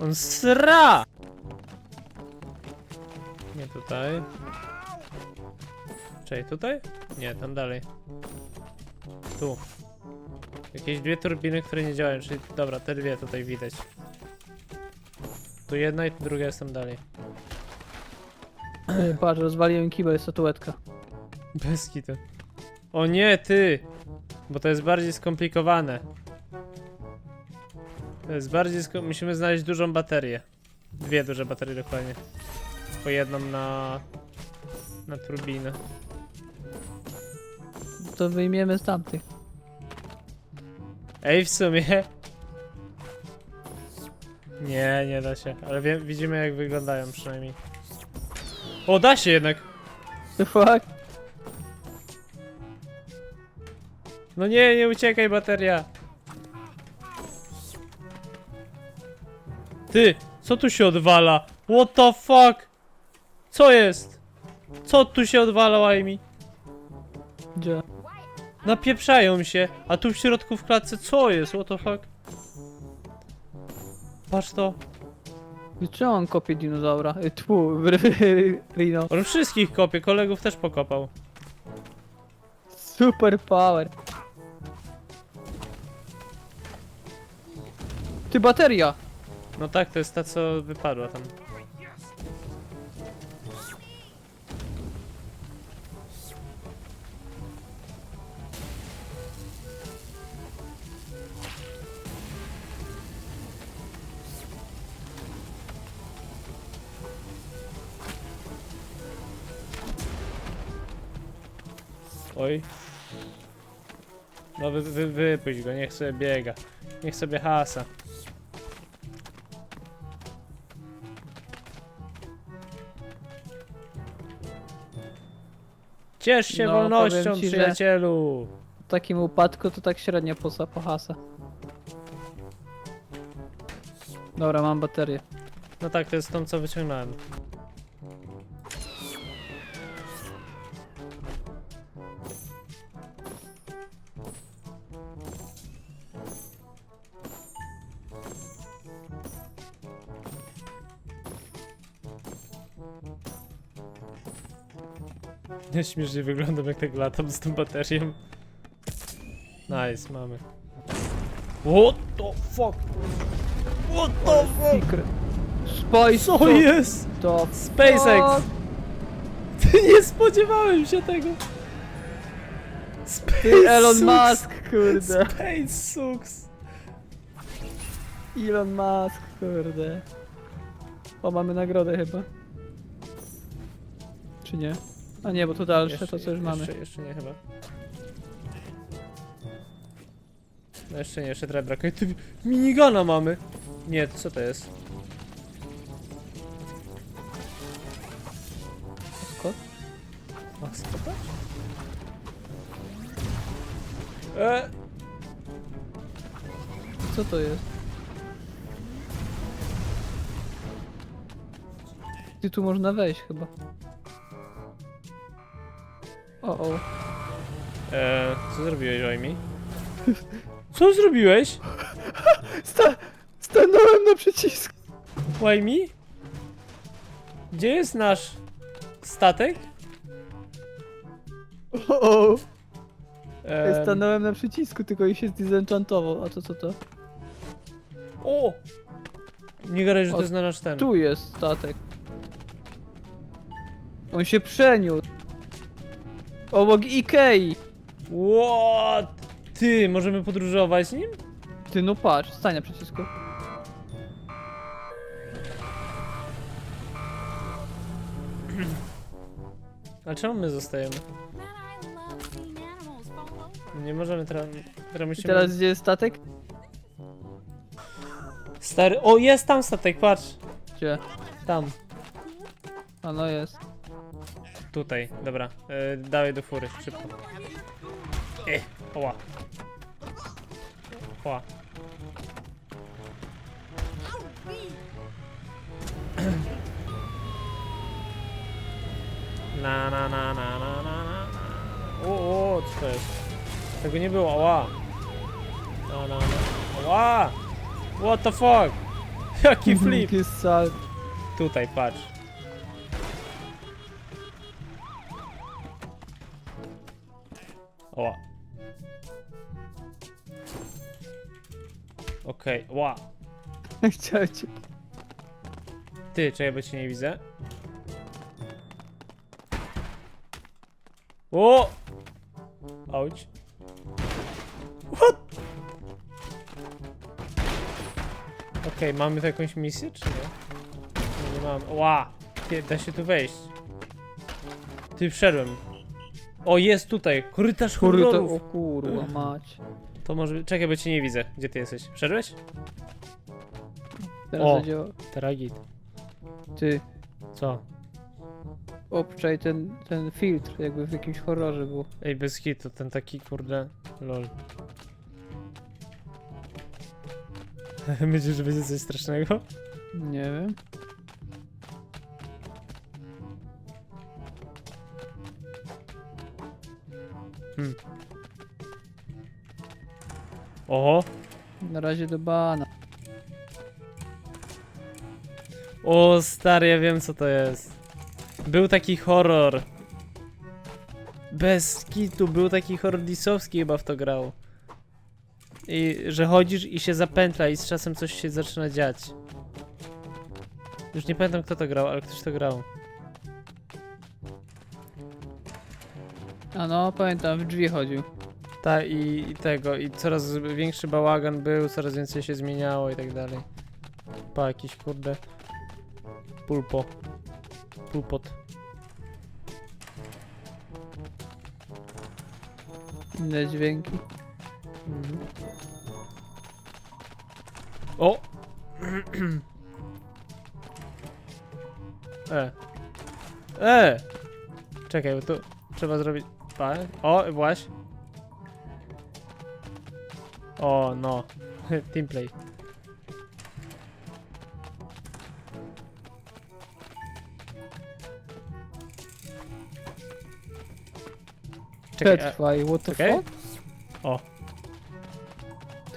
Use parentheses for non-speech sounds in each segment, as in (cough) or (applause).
On sra! Nie tutaj. Czej, tutaj? Nie, tam dalej. Tu. Jakieś dwie turbiny, które nie działają, czyli dobra, te dwie tutaj widać. Tu jedna i tu druga jest tam dalej. Ej, (clears throat) Patrz, rozwaliłem kibel, statuetka. Bez kitu. O nie, ty! Bo to jest bardziej skomplikowane. To jest bardziej sko Musimy znaleźć dużą baterię. Dwie duże baterie dokładnie. Po jedną na... na turbinę. To wyjmiemy z tamtych. Ej, w sumie... Nie, nie da się. Ale wie, widzimy jak wyglądają przynajmniej. O, da się jednak! The fuck? No nie, nie uciekaj bateria. Ty, co tu się odwala? What the fuck? Co jest? Co tu się odwala, Amy? Gdzie? Napieprzają się, a tu w środku w klatce co jest? What the fuck? Patrz to. I Czemu on kopie dinozaura? Y, Tfu, Rino. On wszystkich kopie, kolegów też pokopał. Super power. Ty bateria! No tak, to jest ta co wypadła tam. Oj. No wy, wy, wypuść go, niech sobie biega. Niech sobie hasa. Ciesz się No, wolnością, powiem ci, że- przyjacielu! W takim upadku to tak średnio posa pohasa. Dobra, mam baterię. No tak, to jest tą, co wyciągnąłem. Ja śmiesznie wyglądam jak tak latam z tą baterią. Nice, mamy. What the fuck? What the fuck? Secret. Spice Co jest? to SpaceX! fuck? (laughs) Nie spodziewałem się tego! Space Ty Elon sucks. Musk, kurde. Space sucks! Elon Musk, kurde. O, mamy nagrodę chyba. Czy nie? A nie, bo to dalsze, to co już mamy. Jeszcze, nie chyba. No jeszcze nie, jeszcze trochę brakuje. Ty, minigana mamy! Nie, co to jest? Skąd? Max Popa? E, Co to jest? Ty tu można wejść chyba. O, o. e, co zrobiłeś, Ojmi? Co zrobiłeś? Sta stanąłem na przycisku. Ojmi? Gdzie jest nasz statek? O, o. Em, Stanąłem na przycisku, tylko i się zdisenchantował. A to co to? O! Nie gadaj, że O, to jest na nasz ten. Tu jest statek. On się przeniósł. Obok Ikei. What? Ty, możemy podróżować nim? Ty no patrz, stań na przycisku. A czemu my zostajemy? Man, I love seeing animals fall over. Nie możemy teraz... Teraz I musimy... teraz gdzie jest statek? Stary... O, jest tam statek, patrz! Gdzie? Tam. A no jest. Tutaj, dobra. E, dawaj do fury, szybko. E, oła. Oła. (clears throat) Na na na na na na na. O, o, co to jest? Tego nie było, ała. Na na na. Ała! What the fuck? (laughs) Jaki flip! Tutaj, patrz. Oła. Okej, ła. (laughs) Chciałem cię... Ty, czekaj, bo cię nie widzę. O! Auć. What? Okej, mamy tu jakąś misję, czy nie? Nie, nie mamy. Ła! Ty, da się tu wejść. Ty, wszedłem. O, jest tutaj! Korytarz Kurde, horrorów! O kurwa mać. To może... Czekaj, bo cię nie widzę. Gdzie ty jesteś? Wszedłeś? Teraz O. zadziała. Teragit. Ty, Co? obczaj ten, ten filtr, jakby w jakimś horrorze był. Ej, bez hitu, ten taki kurde... lol. (laughs) Myślisz, że będzie coś strasznego? Nie wiem. Oho! Na razie do bana. O, stary, ja wiem co to jest. Był taki horror. Bez kitu, był taki horror disowski chyba w to grał. I że chodzisz i się zapętla i z czasem coś się zaczyna dziać. Już nie pamiętam kto to grał, ale ktoś to grał. A no, pamiętam, w drzwi chodził. Ta i, i tego, i coraz większy bałagan był, coraz więcej się zmieniało i tak dalej. Pa, jakiś kurde. Pulpo. Pulpot. Inne dźwięki. Mhm. O! (clears throat) e. E! Czekaj, bo tu trzeba zrobić. Pa. O, właśnie. O, no. (laughs) Teamplay. Czekaj, a, Przetrwaj, what the czekaj. fuck? o.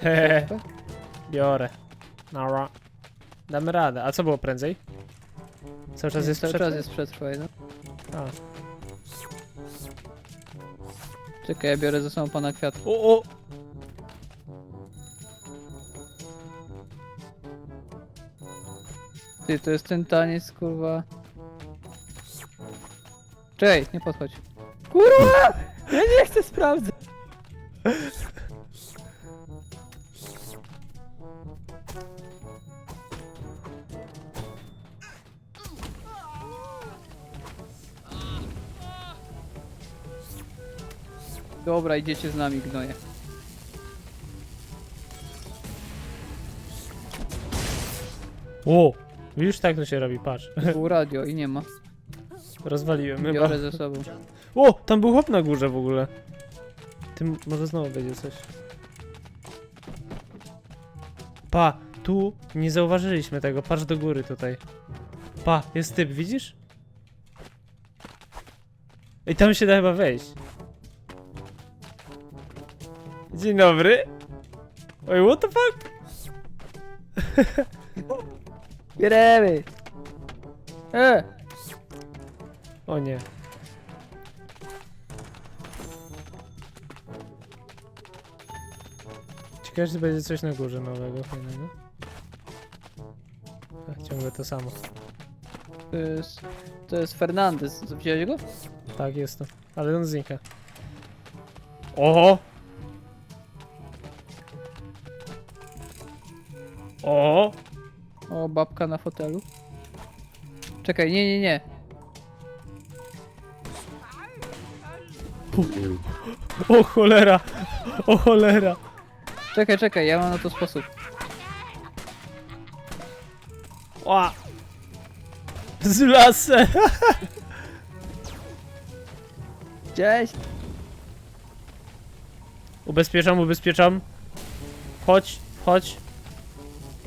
Hehe. (laughs) Biorę. Nara. Damy radę. A co było prędzej? Cały czas jest Cały czas jest przetrwaj, no. Czekaj, ja biorę ze sobą pana kwiat. O, o! Ty, to jest ten taniec, kurwa. Czekaj, nie podchodź. Kurwa! Ja nie chcę sprawdzać. Dobra, idziecie z nami, gnoje. O! Już tak to się robi, patrz. (laughs) Było radio i nie ma. Rozwaliłem chyba. Biorę ze sobą. O! Tam był chłop na górze w ogóle. Tym może znowu będzie coś. Pa! Tu nie zauważyliśmy tego. Patrz do góry tutaj. Pa! Jest typ, widzisz? I tam się da chyba wejść. Dzień dobry. Oj, what the fuck? Bieremy! E! O nie. Ciekawe, czy będzie coś na górze nowego, fajnego. A, ciągle to samo. To jest, to jest Fernandez. Widziałeś go? Tak, jest to. Ale on znika. Oho! O! O, babka na fotelu. Czekaj, nie, nie, nie. O cholera! O cholera! Czekaj, czekaj, ja mam na to sposób. Ła! Z lasem! Cześć! Ubezpieczam, ubezpieczam. Chodź, chodź.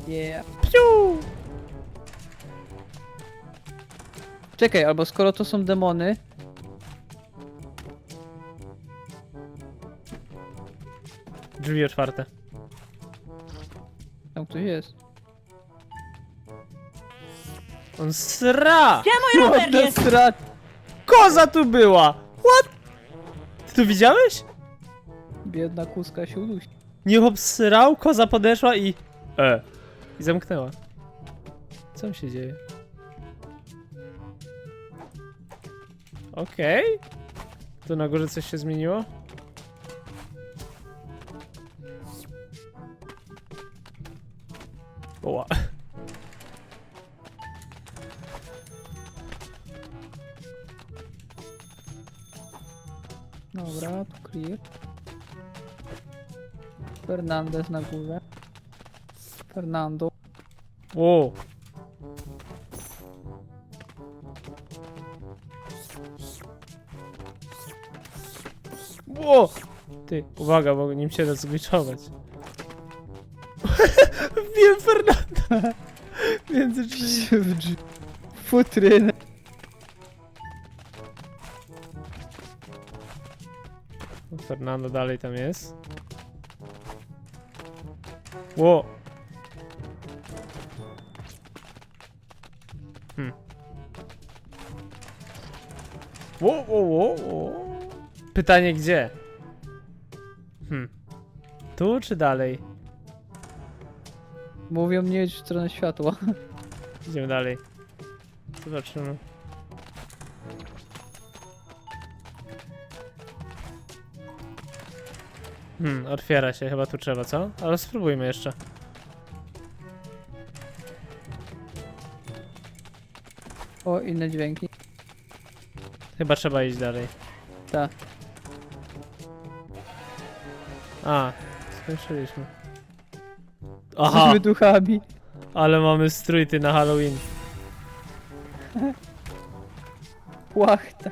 Yeah. Piu! Czekaj, albo skoro to są demony, Drzwi otwarte. tam ktoś jest. On sra! Gdzie mój rower jest? strat. Koza tu była! What? Ty to widziałeś? Biedna kuska się udusi. Nie hop srał, koza podeszła i... E. I zamknęła. Co się dzieje? Okej. Tu na górze coś się zmieniło? Oła. Dobra, tu clear. Fernandez na górze. Fernando. O. Ło! Ty, uwaga, bo nim się da zgliczować. (laughs) Wiem Fernanda! (laughs) Między drzwi. w drzwi. Futrynę. Fernando dalej tam jest. Ło! Ło, ło, ło, ło. Pytanie gdzie? Hmm. Tu czy dalej? Mówią nie idź w stronę światła. Idziemy dalej. Zobaczymy. Hmm, otwiera się, chyba tu trzeba, co? Ale spróbujmy jeszcze. O, inne dźwięki. Chyba trzeba iść dalej. Tak. A, skończyliśmy. Aha, Jesteśmy duchami. ale mamy strój ty na Halloween. Płachta.